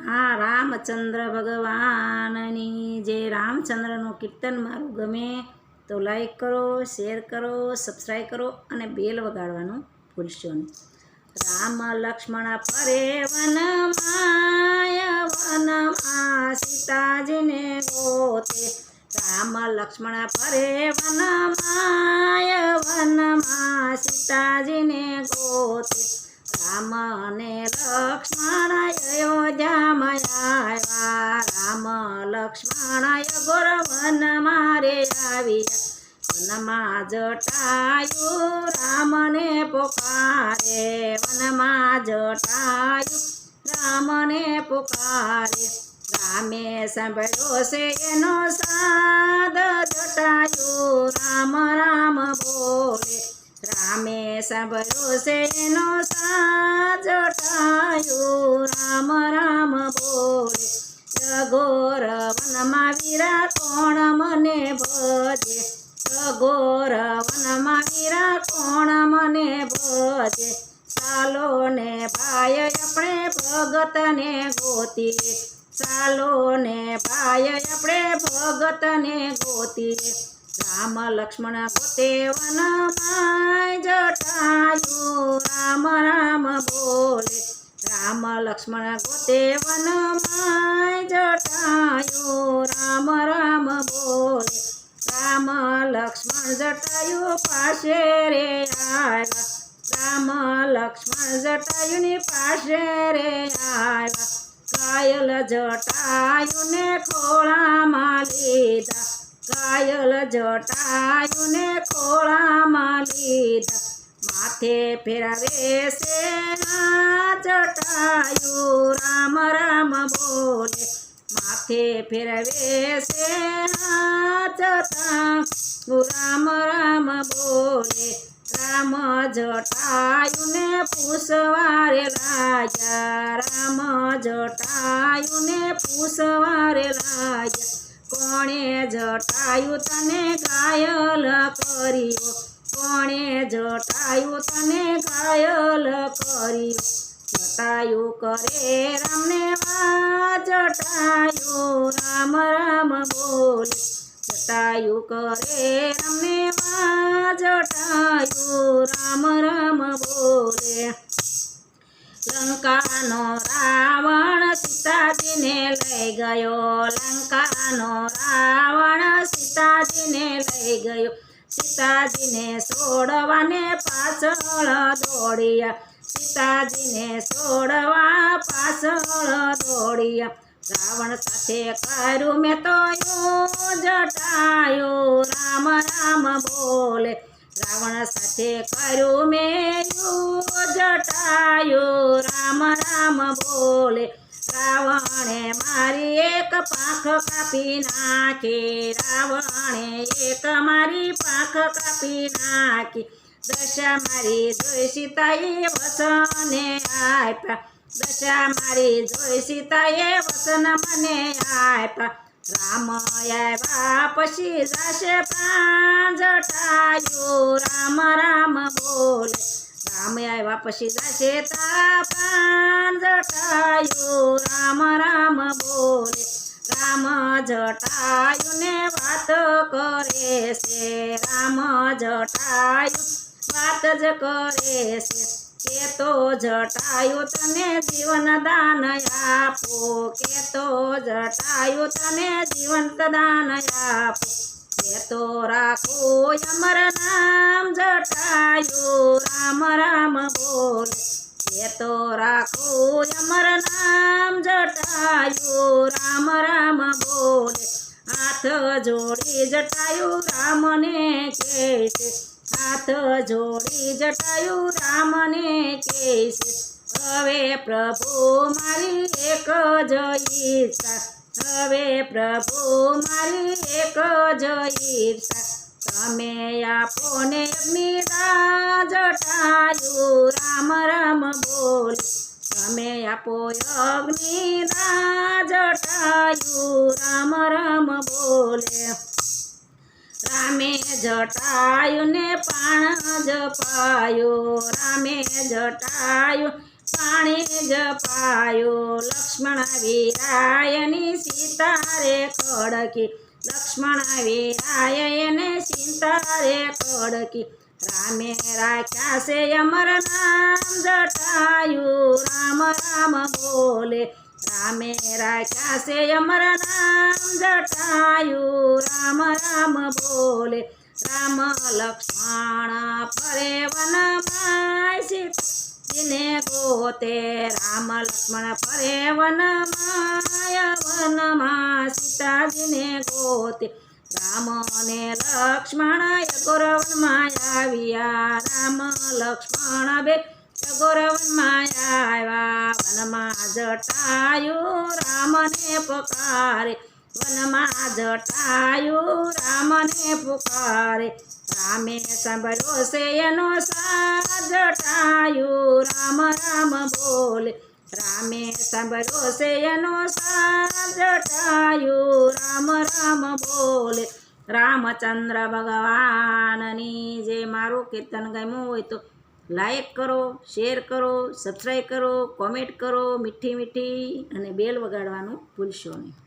હા, રામચંદ્ર ભગવાનની જે રામચંદ્રનું કીર્તન મારું ગમે તો લાઈક કરો શેર કરો સબસ્ક્રાઈબ કરો અને બેલ વગાડવાનું ભૂલશો નહીં. રામ લક્ષ્મણ ફરે વનમાય વનમાં સીતાજીને ગોતે. રામ લક્ષ્મણ ફરે વનમાય વનમાં સીતાજીને ગોતે. રામ અને લક્ષ્મણ અયોધ્યામાં આવ્યા રામ લક્ષ્મણ ગોરવન મારે આવ્યા. વનમાં જટાયું રામને પોકારે. વનમાં જટાયું રામને પોકારે. રામે સાંભળ્યો છે એનો સાદ જટાયું. રામ રામ બોલે. રામે સાંભળ્યો છે એનો સાદ જટાયું રામ રામ બોલે અઘોર વનમાં વીરા કોણ મને ભજે? અઘોર વનમાં વીરા કોણ મને ભજે? ચાલો ને ભાઈ આપણે ભગતને ગોતીએ. ચાલો ને ભાઈ આપણે ભગતને ગોતીએ. રામ લક્ષ્મણ ગોતે વનમાં જટાયું. રામ રામ બોલે, રામ લક્ષ્મણ ગોતે વનમાં જટાયું. રામ રામ બોલે, રામ લક્ષ્મણ જટાયુ પાસે રે આવ્યા. રામ લક્ષ્મણ જટાયુની પાસે રે આવ્યા. કાયલ જટાયુને ખોળામાં લીધા. કાયલ જટાયુને ખોળામાં લીધા. માથે ફેરવે છે ના જટાયું, રામ રામ બોલે. માથે ફેરવે છે ના જટાયું, રામ રામ બોલે. રામ જટાયુને પૂછવારે લાગ્યા. રામ જટાયુને પૂછવારે લાગ્યા. કોણે જટાયું તને ઘાયલ કર્યો? કોણે જટાયું તને ઘાયલ કર્યો? જટાયું કરે રામને વા જટાયું, રામ રામ બોલે. જટાયું કરે રામને વા જટાયું, રામ રામ બોલે. લંકાનો રાવણ લંકાનો રાવણ સીતાજીને લઈ ગયો. સીતાજીને છોડવાને પાછળ દોડ્યા. સીતાજીને છોડવા પાછળ દોડ્યા. રાવણ સાથે કર્યું મેં તો જટાયો રામ રામ બોલે. રાવણ સાથે કર્યું મેં જટાયો રામ રામ બોલે. રાવણે મારી એક પાંખ કાપી નાખી. રાવણે એક મારી પાંખ કાપી નાખી. દશા મારી જોઈ સીતાએ વસને આપ્યા. દશા મારી જોઈ સીતાએ વસન મને આપ્યા. રામ આવ્યા પછી જશે પ્રાણ જટાયું રામ રામ બોલે રામ આવ્યા પછી જાશે તા પ્રાણ જટાયું, રામ રામ બોલે. રામ જટાયુને વાત કરે છે, રામ જટાયુ વાત જ કરે છે. કે તો જટાયું તને જીવન દાન આપો, કે તો જટાયું તને જીવન દાન આપો. કે તો રાખો અમર જટાયું રામ રામ બોલે. એ તો રાખો અમર નામ જટાયો, રામ રામ બોલે. હાથ જોડી જટાયું, રામને કહે છે હાથ જોડી જટાયું, રામને કહે છે હવે પ્રભુ મારી એક જ ઈર્ષા. હવે પ્રભુ મારી એક જ ઈચ્છા તમે આપો ને અગ્નિદા જટાયું રામ રામ બોલ. તમે આપો અગ્નિદા જટાયુ રામ રામ બોલે. રામે જટાયું ને પાણ જપાયો રામે જટાયું પાણી જપાયો લક્ષ્મણ વીરાયની સીતા રે ખડકી લક્ષ્મણ વીરાય સીતા રે ખડકી રામે રાખ્યા છે અમર નામ જટાયું. રામ રામ બોલે. રામે રાખ્યા છે અમર નામ જટાયું. રામ રામ બોલે. રામ, લક્ષ્મણ ફરે વનમાં સીતાજીને ગોતે રામ, લક્ષ્મણ ફરે વનમાં સીતાજીને ગોતે. રામ અને લક્ષ્મણ ગોરવનમાં આવ્યા. રામ લક્ષ્મણ બે ગોરવનમાં આવ્યા. વનમાં જટાયું રામને પકારે. વનમાં જટાયું રામને પુકારે. રામે સાંભળ્યો છે એનો સાર. જટાયું રામ રામ બોલે. રામે સાંભળો છે એનો જટાયું રામ રામ બોલે, રામચંદ્ર ભગવાનની જે મારું કીર્તન ગમ્યું હોય તો લાઈક કરો શેર કરો સબસ્ક્રાઈબ કરો કોમેન્ટ કરો, મીઠી મીઠી અને બેલ વગાડવાનું ભૂલશો નહીં.